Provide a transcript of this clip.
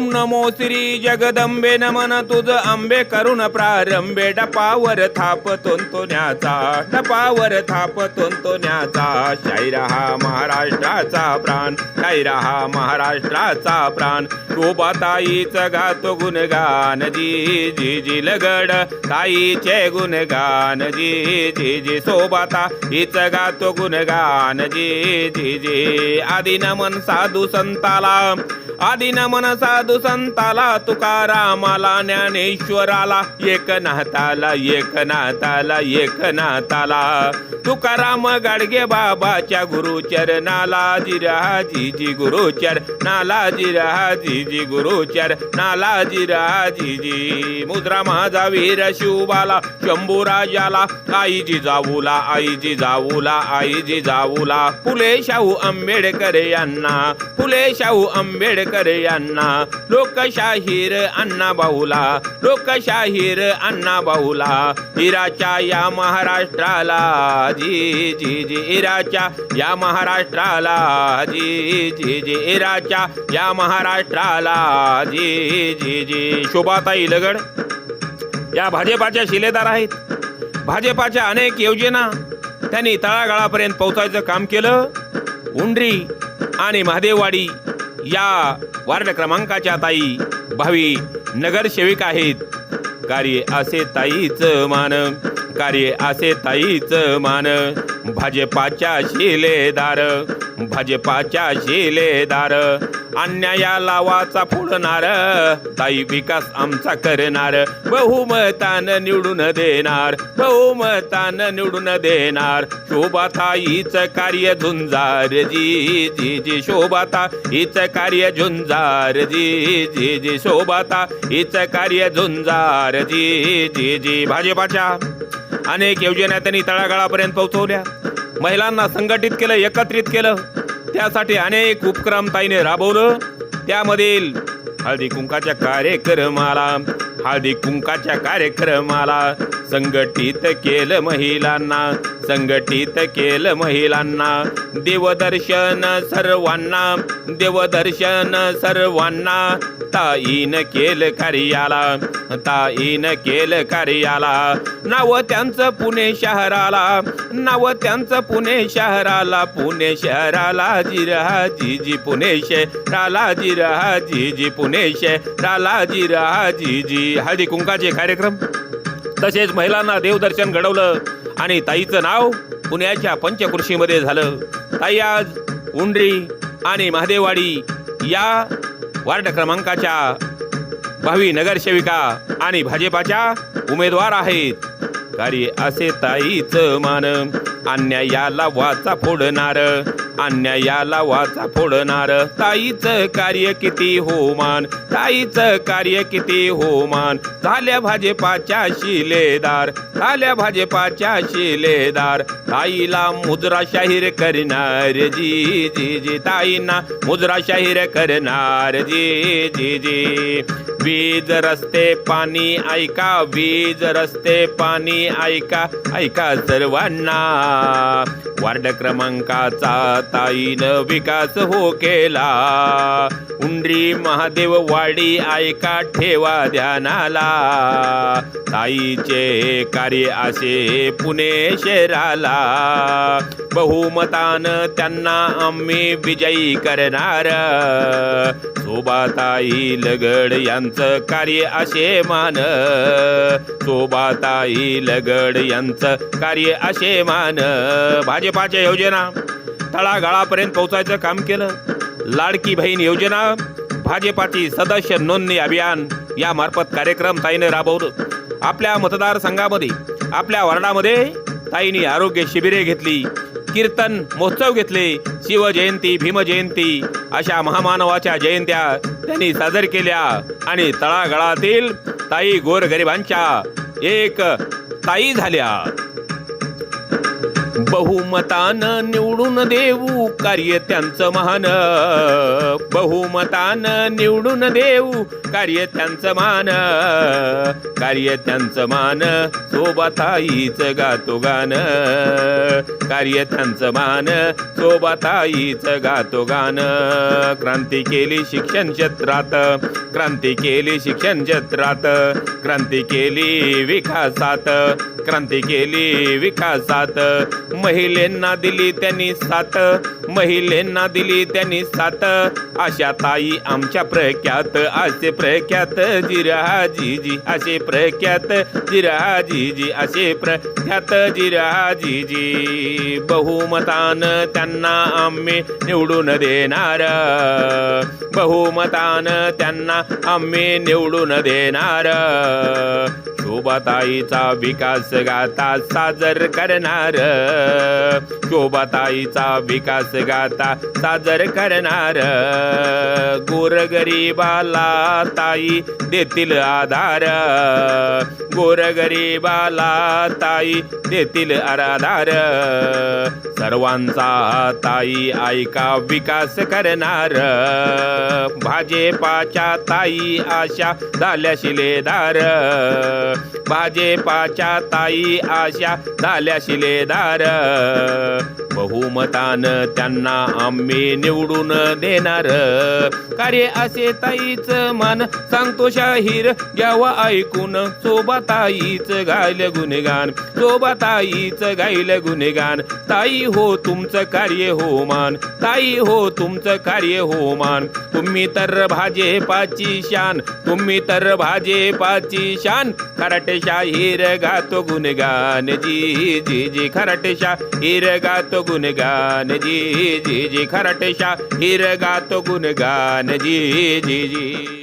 ओम नमो श्री जगदंबे नमन तुझ आंबे करुण प्रारंभे. डपावर थाप तोंतोण्याचा डपावर थाप तोंतोण्याचा शायरा हा महाराष्ट्राचा प्राण शायरा हा महाराष्ट्राचा प्राण. शोभा ताईच गातो गुणगान जी जी जी लगड ताईचे गुणगान जी जी जी शोभाता हिच गातो गुणगान जी जी जी. आदि नमन साधू संताला आदि नमन साधू संताला तुकारामाला ज्ञानेश्वराला एक नाताला एक नाताला एक नाताला तुकाराम गाडगे बाबाच्या गुरुचर जिरा जी जी गुरुचर नाला जिरा जी गुरुचर नाला जिरा जी. मुद्रा माझा वीर शिवबाला शंभू राजाला जाऊला आईजी जाऊला आईजी जाऊला. फुले शाहू आंबेडकर यांना फुले शाहू आंबेडकर यांना लोकशाहीर अण्णा बाहुला लोकशाहीर अण्णा बाहुला हिराच्या या महाराष्ट्राला जी जी जी इराच्या या महाराष्ट्राला जी जी जी इराच्या या महाराष्ट्राला जी जी जी शोभाताई लगड या भाजपाच्या शिलेदार आहेत. भाजपाच्या अनेक योजना त्यांनी तळागाळापर्यंत पोहोचायचं काम केलं. उंडरी आणि महादेववाडी या वार्ड क्रमांकाच्या ताई भावी नगरसेविका आहेत. कार्य असे ताईच मान. कार्य असे ताईच मान. भाजपाच्या शिलेदार भाजपाच्या शिलेदार. अन्यायाला वाचा फोडणार ताई विकास आमचा करणार. बहुमतानं निवडून देणार बहुमतानं निवडून देणार. शोभाताईच कार्य झुंजार जी जी जी शोभाता. हिच कार्य झुंजार जी जी जी शोभाता. हिच कार्य झुंजार जी जी जी भाजपाच्या. अनेक योजना त्यांनी तळागाळापर्यंत पोहोचवल्या. महिलांना संघटित केलं एकत्रित केलं. त्यासाठी अनेक उपक्रम ताईने राबवलं. त्यामधील हळदी कुंकाच्या कार्यक्रमाला हळदी कुंकाच्या कार्यक्रमाला संघटित केलं महिलांना संघटित केलं महिलांना. देवदर्शन सर्वांना देवदर्शन सर्वांना. ताईन केलं कार्याला ताईन केलं कार्याला. नाव त्यांचं पुणे शहराला नाव त्यांचं पुणे शहराला. पुणे शहराला जिरा जी जी पुणे शहराला जिरा जी पुणे शहराला जिरा जी. हळदी कुंकाचे कार्यक्रम तसेच महिलांना देवदर्शन घडवलं आणि ताईचं नाव पुण्याच्या पंचकृषीमध्ये झालं. ताई आज उंडरी आणि महादेववाडी या वार्ड क्रमांकाच्या भावी नगरसेविका आणि भाजपाच्या उमेदवार आहेत. कार्य असे ताईचं मान अन्यायाला वाचा फोडणार. अन्यायाला वाचा फोडणार. ताईच कार्य किती हो मान ताईच कार्य किती हो मान झाल्या भाजपाच्या शिलेदार झाल्या भाजपाच्या शिलेदार. ताईला मुद्रा शाहीर करणार जी जी जी. ताईंना मुद्रा शाहीर करणार जी जी जी. वीज रस्ते पाणी ऐका वीज रस्ते पाणी ऐका ऐका सर्वांना. वार्ड क्रमांकाचा ताईन विकास हो केला. उंडरी महादेव वाडी ऐका ठेवा ध्यानाला. ताईचे कार्य असे पुणे शहराला. बहुमतान त्यांना आम्ही विजयी करणार. सोबाताई लगड यांचं कार्य असे मान. शोभाताई लगड यांचं कार्य असे मान. भाजपाच्या योजना तळागाळापर्यंत पोहोचायचं काम केलं. लाडकी बहीण योजना भाजपाची सदस्य नोंदणी अभियान या मार्फत कार्यक्रम ताईने राबवलं. आपल्या मतदारसंघामध्ये आपल्या वार्डामध्ये ताईने आरोग्य शिबिरे घेतली कीर्तन महोत्सव घेतले शिवजयंती भीमजयंती अशा महामानवाच्या जयंत्या त्यांनी सादर केल्या आणि तळागाळातील ताई गोरगरिबांच्या एक ताई झाल्या. बहुमतानं निवडून देऊ कार्य त्यांचं महान. बहुमतान निवडून देऊ कार्य त्यांचं मान कार्य त्यांचं मान सोबाताईच गातो गान कार्य त्यांचं मान सोबाताईच गातो गान क्रांती केली शिक्षण क्षेत्रात क्रांती केली शिक्षण क्षेत्रात. क्रांती केली विकासात क्रांती केली विकासात. महिलांना दिली त्यांनी साथ. महिलांना दिली त्यांनी साथ. अशा ताई आमच्या प्रख्यात असे प्रख्यात. जिरा असे प्रख्यात. जिरा असे प्रख्यात. जिराजीजी बहुमतान त्यांना आम्ही निवडून देणार. बहुमतान त्यांना आम्ही निवडून देणार. शोभाताईचा विकास गाता साजर करणार. शोभाताईचा विकास गाता साजर करणार. गोरगरीबाला ताई देतील आधार. गोरगरीबाला ताई देतील आधार. सर्वांचा ताई ऐका विकास करणार. भाजपाच्या ताई आशा झाल्या शिलेदार. भाजपाच्या ताई आशा झाल्या शिलेदार बहुमतान त्यांना आम्ही निवडून देणार. कार्य असे ताईच मान सांगतो शाहीर घ्यावा ऐकून. सोबाताईच गायल गुणगान सोबाताईच गायल गुणगान. ताई हो तुमचं कार्य हो मान ताई हो तुमचं कार्य हो मान. तुम्ही तर भाजपाची शान तुम्ही तर भाजपाची शान. कराटे शाहीर गातो गुणगान जी जी जी खराटे हिर गातो गुणगान जी जी जी खराटे हिर गातो गुणगान जी जी जी.